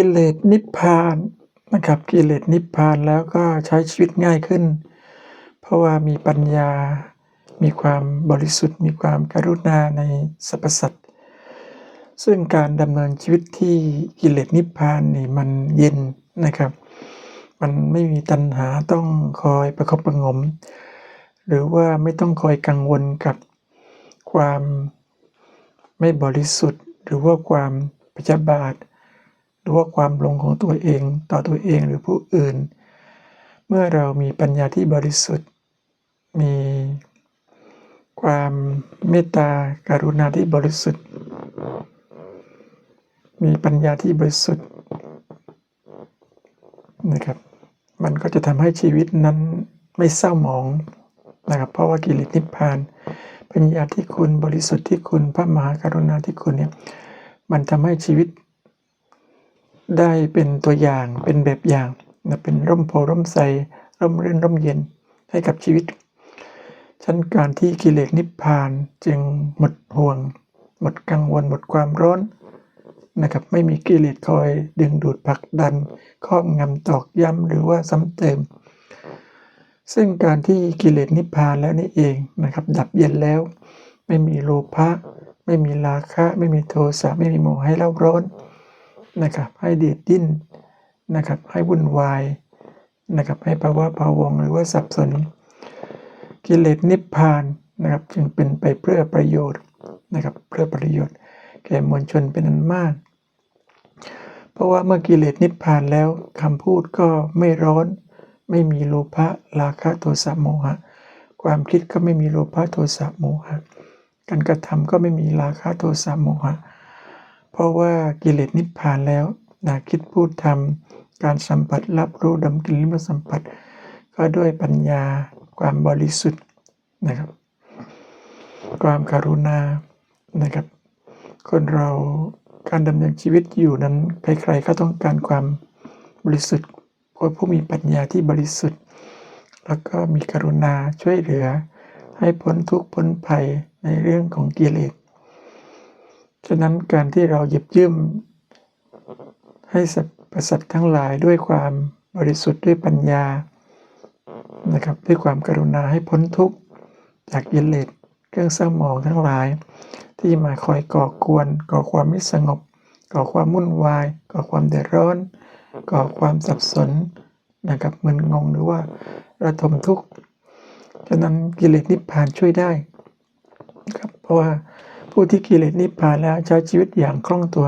กิเลสนิพพานนะครับกิเลสนิพพานแล้วก็ใช้ชีวิตง่ายขึ้น เพราะว่ามีปัญญา มีความบริสุทธิ์ มีความกรุณาในสรรพสัตว์ซึ่งการดำเนินชีวิตที่กิเลสนิพพานนี่มันเย็นนะครับ มันไม่มีตัณหาต้องคอยประคบประงม หรือว่าไม่ต้องคอยกังวลกับความไม่บริสุทธิ์ หรือว่าความพยาบาท หรือว่าความหลงของตัวเองต่อตัวเองหรือผู้อื่น เมื่อเรามีปัญญาที่บริสุทธิ์ มีความเมตตากรุณาที่บริสุทธิ์ มีปัญญาที่บริสุทธิ์นะครับ มันก็จะทำให้ชีวิตนั้นไม่เศร้าหมองนะครับ เพราะว่ากิเลสนิพพาน ปัญญาที่คุณบริสุทธิ์ที่คุณพระมหากรุณาที่คุณเนี่ย มันทำให้ชีวิต ได้เป็นตัวอย่างเป็นแบบอย่างนะเป็นร่มโพร่มใสร่มรื่นร่มเย็นให้กับชีวิต ชั้นการที่กิเลสนิพพานจึงหมดห่วง หมดกังวลหมดความร้อนนะครับไม่มีกิเลสคอยดึงดูดผลักดันครอบงำตอกย้ำหรือว่าซ้ำเติม ซึ่งการที่กิเลสนิพพานแล้วนี่เองนะครับ ดับเย็นแล้ว ไม่มีโลภะไม่มีราคะ ไม่มีโทสะไม่มีโมหะให้เล่าร้อน นะครับให้เดียดดิ้นนะครับให้วุ่นวายนะครับให้ภาวะภาวงหรือว่าสับสน กิเลสนิพพานนะครับจึงเป็นไปเพื่อประโยชน์นะครับเพื่อประโยชน์ แก่มวลชนเป็นอันมาก เพราะว่าเมื่อกิเลสนิพพานแล้วคำพูดก็ไม่ร้อน ไม่มีโลภะราคะโทสะโมหะ ความคิดก็ไม่มีโลภะโทสะโมหะ การกระทำก็ไม่มีราคะโทสะโมหะ เพราะว่ากิเลสนิพพานแล้วนะคิดพูดทำการสัมผัสรับรู้ดมกลิ่นลิ้มรสสัมผัส ก็ด้วยปัญญาความบริสุทธิ์นะครับ ความการุณานะครับ คนเราการดำเนินชีวิตอยู่นั้นใครๆก็ต้องการความบริสุทธิ์เพราผู้มีปัญญาที่บริสุทธิ์ แล้วก็มีกรุณาช่วยเหลือให้พ้นทุกข์พ้นภัยในเรื่องของกิเลส ฉะนั้นการที่เราหยิบยืมให้สรรพสัตว์ทั้งหลายด้วยความบริสุทธิ์ด้วยปัญญานะครับด้วยความกรุณาให้พ้นทุกข์จากกิเลสเครื่องเศร้าหมองทั้งหลาย ที่มาคอยก่อกวน ก่อความไม่สงบ ก่อความวุ่นวาย ก่อความเดือดร้อน ก่อความสับสนนะครับมึนงงหรือว่าระทมทุกข์ฉะนั้นกิเลสนิพพานช่วยได้ครับเพราะว่า ผู้ที่กิเลสนิพพานแล้วใช้ชีวิตอย่างคล่องตัว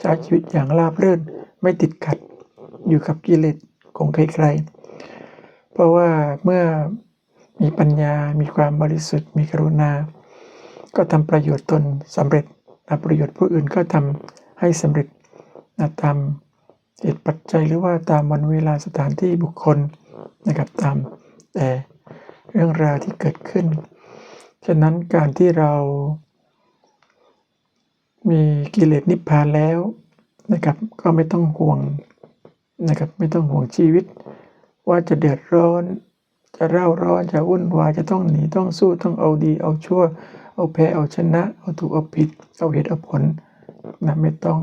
ใช้ชีวิตอย่างราบรื่น ไม่ติดขัด อยู่กับกิเลสของใครๆ เพราะว่าเมื่อมีปัญญา มีความบริสุทธิ์ มีกรุณา ก็ทำประโยชน์ตนสำเร็จนประโยชน์ผู้อื่นก็ทำให้สำเร็จตามเหตุปัจจัยหรือว่าตามวันเวลาสถานที่บุคคลนะครับตามแต่เรื่องราวที่เกิดขึ้น ฉะนั้นการที่เรา มีกิเลสนิพพานแล้วนะครับ ก็ไม่ต้องห่วงนะครับ ไม่ต้องห่วงชีวิต ว่าจะเดือดร้อน จะเร่าร้อนจะวุ่นวายจะต้องหนีต้องสู้ต้องเอาดี เอาชั่ว เอาแพ้เอาชนะ เอาถูกเอาผิด เอาเหตุเอาผลนะไม่ต้อง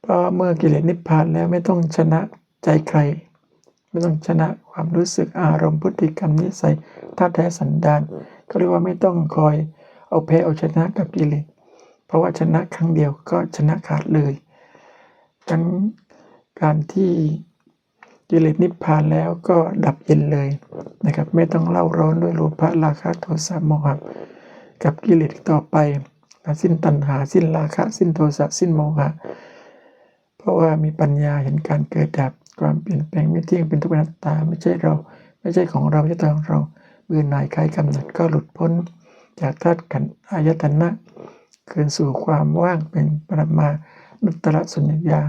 เพราะเมื่อกิเลสนิพพานแล้วไม่ต้องชนะใจใคร ไม่ต้องชนะความรู้สึกอารมณ์พฤติกรรมนิสัยท่าแท้สันดานก็เรียกว่าไม่ต้องคอยเอาแพ้เอาชนะกับกิเลส ราะว่าชนะครั้งเดียวก็ชนะขาดเลยทั้งการที่กิเลสนิพพานแล้วก็ดับเย็นเลยนะครับ ไม่ต้องเล่าร้อนด้วยโลภะราคะโทสะโมหะกับกิเลสต่อไปสิ้นตัณหาสิ้นราคะ สิ้นโทสะสิ้นโมหะเพราะว่ามีปัญญาเห็นการเกิดดับความเปลี่ยนแปลงไม่เที่ยงเป็นทุกข์นัตตา ไม่ใช่เรา ไม่ใช่ของเราไม่ใช่ตัวของเราเบื่อหน่ายคลายกำหนัดก็หลุดพ้น จากธาตุขันธ์อายตนะ คืนสู่ความว่างเป็นปรมานุตตรสุญญา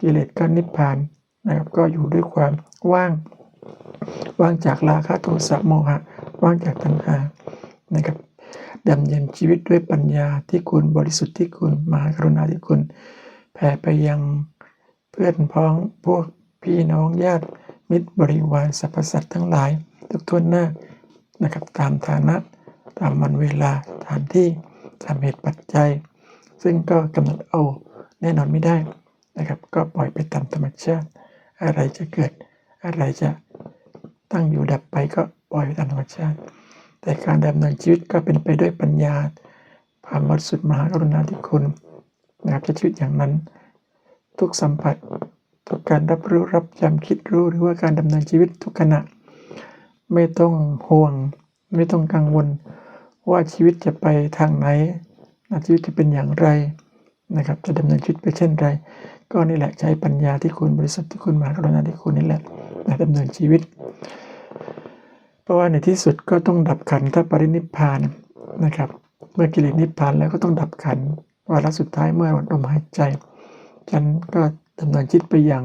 กิเลสก็นิพพานนะครับก็อยู่ด้วยความว่าง ว่างจากราคะโทสะโมหะ ว่างจากตัณหานะครับดำเนินชีวิตด้วยปัญญาที่คุณบริสุทธิ์ที่คุณมหากรุณาที่คุณแผ่ไปยังเพื่อนพ้องพวกพี่น้องญาติมิตรบริวารสรรพสัตว์ทั้งหลายทุกทวนหน้านะครับตามฐานะ ตามวันเวลาสถานที่ ตามเหตุปัจจัย ซึ่งก็กำหนดเอาแน่นอนไม่ได้นะครับ ก็ปล่อยไปตามธรรมชาติ อะไรจะเกิดอะไรจะตั้งอยู่ดับไปก็ปล่อยไปตามธรรมชาติ แต่การดำเนินชีวิตก็เป็นไปด้วยปัญญาความบริสุทธิ์มหากรุณาธิคุณนะครับใช้ชีวิตอย่างนั้น ทุกสัมผัส ทุกการรับรู้รับจำคิดรู้ หรือว่าการดำเนินชีวิตทุกขณะ ไม่ต้องห่วง ไม่ต้องกังวล ว่าชีวิตจะไปทางไหนชีวิตจะเป็นอย่างไรนะครับ จะดำเนินชีวิตไปเช่นไร ก็นี่แหละใช้ปัญญาที่คุณบริสุทธิ์ที่คุณมหากรุณาธิคุณนี่แหละนะดำเนินชีวิต เพราะว่าในที่สุดก็ต้องดับขันธปรินิพพานนะครับ เมื่อกิเลสนิพพานแล้วก็ต้องดับขันวาระสุดท้ายเมื่อหมดลมหายใจฉันก็ดำเนินชีวิตไปอย่าง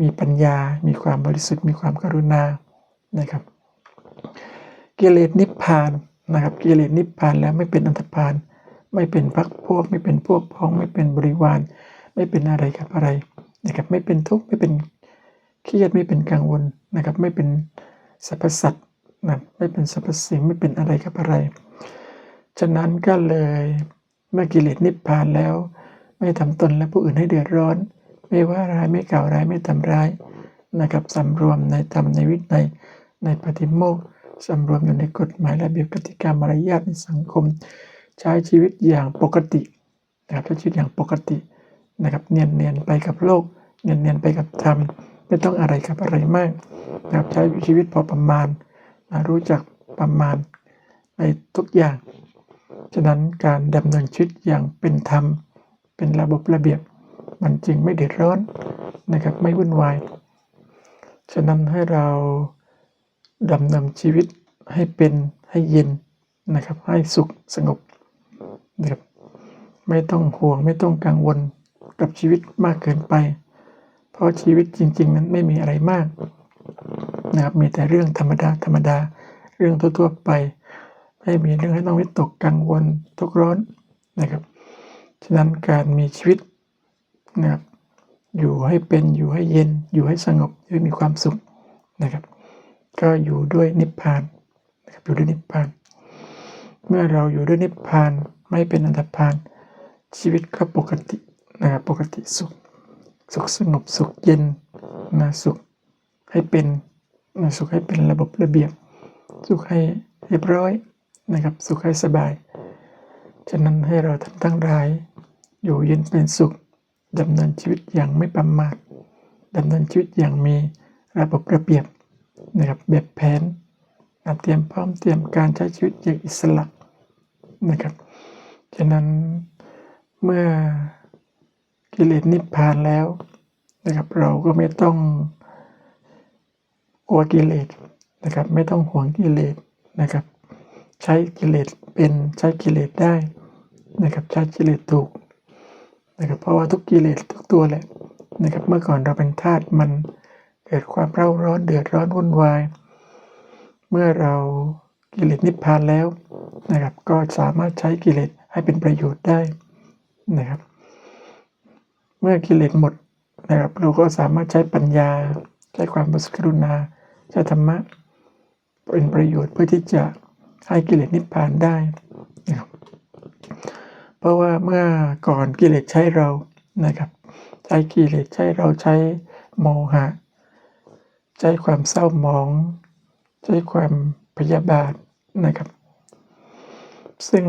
มีปัญญา มีความบริสุทธิ์ มีความกรุณา นะครับ กิเลสนิพพาน นะครับกิเลสนิพพานแล้วไม่เป็นอันธพาลไม่เป็นพักพวก ไม่เป็นพวกพ้อง ไม่เป็นบริวาร ไม่เป็นอะไรกับอะไรนะครับไม่เป็นทุกข์ไม่เป็นเครียดไม่เป็นกังวลนะครับ ไม่เป็นสรรพสัตว์นะไม่เป็นสรรพสิ่งไม่เป็นอะไรกับอะไร ฉะนั้นก็เลยเมื่อกิเลสนิพพานแล้ว ไม่ทำตนและผู้อื่นให้เดือดร้อน ไม่ว่าร้ายไม่กล่าวร้ายไม่ทำร้ายนะครับสำรวมในธรรมในวินัยในปฏิโมกข์ สำรวมอยู่ในกฎหมายและเบียบกติกามารยาทในสังคม ใช้ชีวิตอย่างปกตินะครับใช้ชีวิตอย่างปกตินะครับเนียนเนียนๆไปกับโลกเนียนเนียนๆไปกับธรรมไม่ต้องอะไรกับอะไรมากนะครับใช้ชีวิตพอประมาณนะรู้จักประมาณในทุกอย่าง ฉะนั้นการดำเนินชีวิตอย่างเป็นธรรม เป็นระบบระเบียบ มันจึงไม่เดือดร้อนนะครับไม่วุ่นวาย ฉะนั้นให้เรา ดำนินชีวิตให้เป็นให้เย็นนะครับ ให้สุขสงบนะครับไม่ต้องห่วงไม่ต้องกังวลกับชีวิตมากเกินไป เพราะชีวิตจริง ๆ นั้นไม่มีอะไรมากนะครับมีแต่เรื่องธรรมดาธรรมดาเรื่องทั่วๆไป ไม่มีเรื่องให้ต้องวิตกกังวลทุกข์ร้อนนะครับฉะนั้นการมีชีวิตนะครับอยู่ให้เป็นอยู่ให้เย็น อยู่ให้สงบอยู่ให้มีความสุขนะครับ ก็อยู่ด้วยนิพพานนะครับอยู่ด้วยนิพพาน เมื่อเราอยู่ด้วยนิพพานไม่เป็นอันธพาลชีวิตก็ปกตินะครับปกติสุข สุขสงบสุขเย็นนะสุขให้เป็นนะสุขให้เป็นระบบระเบียบ สุขให้เรียบร้อยนะครับ สุขให้สบาย ฉะนั้นให้เราท่านทั้งหลาย อยู่เย็นเป็นสุขดำเนินชีวิตอย่างไม่ประมาทดำเนินชีวิตอย่างมีระบบระเบียบ นะครับแบบแผนเตรียมพร้อมเตรียมการใช้ชีวิตอย่างอิสระนะครับฉะนั้นเมื่อกิเลสนิพพานแล้วนะครับเราก็ไม่ต้องกลัวกิเลสนะครับไม่ต้องห่วงกิเลสนะครับ ใช้กิเลสเป็นใช้กิเลสได้นะครับใช้กิเลสถูกนะครับเพราะว่าทุกกิเลสทุกตัวแหละนะครับเมื่อก่อนเราเป็นทาสมัน เกิดความเร่าร้อนเดือดร้อนวุ่นวาย เมื่อเรากิเลสนิพพานแล้วนะครับ ก็สามารถใช้กิเลสให้เป็นประโยชน์ได้นะครับ เมื่อกิเลสหมดนะครับ เราก็สามารถใช้ปัญญา ใช้ความบริสุทธิ์กรุณา ใช้ธรรมะเป็นประโยชน์เพื่อที่จะให้กิเลสนิพพานได้นะครับเพราะว่าเมื่อก่อนกิเลสใช้เรานะครับ ใช้กิเลสใช้เราใช้โมหะ ใช้ความเศร้าหมอง ใช้ความพยาบาทนะครับ ซึ่ง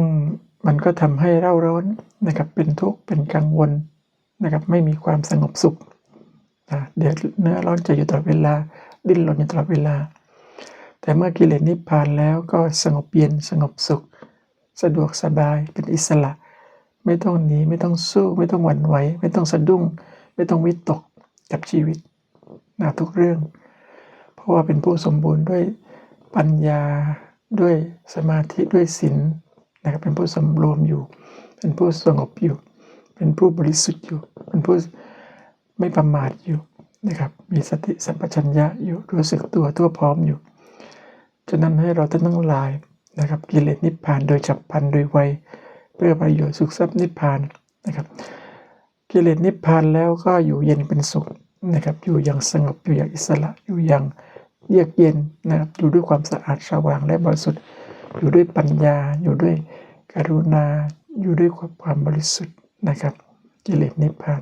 มันก็ทำให้เร่าร้อนนะครับ เป็นทุกข์เป็นกังวลนะครับ ไม่มีความสงบสุขนะเดือดเนื้อร้อนใจอยู่ตลอดเวลา ดิ้นรนอยู่ตลอดเวลา แต่เมื่อกิเลสนิพพานแล้วก็สงบเย็นสงบสุข สะดวกสบายเป็นอิสระ ไม่ต้องหนีไม่ต้องสู้ ไม่ต้องหวั่นไหวไม่ต้องสะดุ้ง ไม่ต้องวิตกกับชีวิตนะทุกเรื่อง ราะว่าเป็นผู้สมบูรณ์ด้วยปัญญาด้วยสมาธิด้วยศีลนะครับเป็นผู้สำรวมอยู่ เป็นผู้สงบอยู่ เป็นผู้บริสุทธิ์อยู่ เป็นผู้ไม่ประมาทอยู่นะครับ มีสติสัมปชัญญะอยู่รู้สึกตัวทั่วพร้อมอยู่ฉะนั้นให้เราท่านทั้งหลายนะครับ กิเลสนิพพานโดยฉับพลันโดยไวเพื่อประโยชน์สุขทรัพย์นิพพานนะครับ กิเลสนิพพานแล้วก็อยู่เย็นเป็นสุขนะครับ อยู่อย่างสงบอยู่อย่างอิสระอยู่อย่าง เยือกเย็นนะครับอยู่ด้วยความสะอาดสว่างและบริสุทธิ์ อยู่ด้วยปัญญา อยู่ด้วยกรุณา อยู่ด้วยความบริสุทธิ์นะครับกิเลสนิพพาน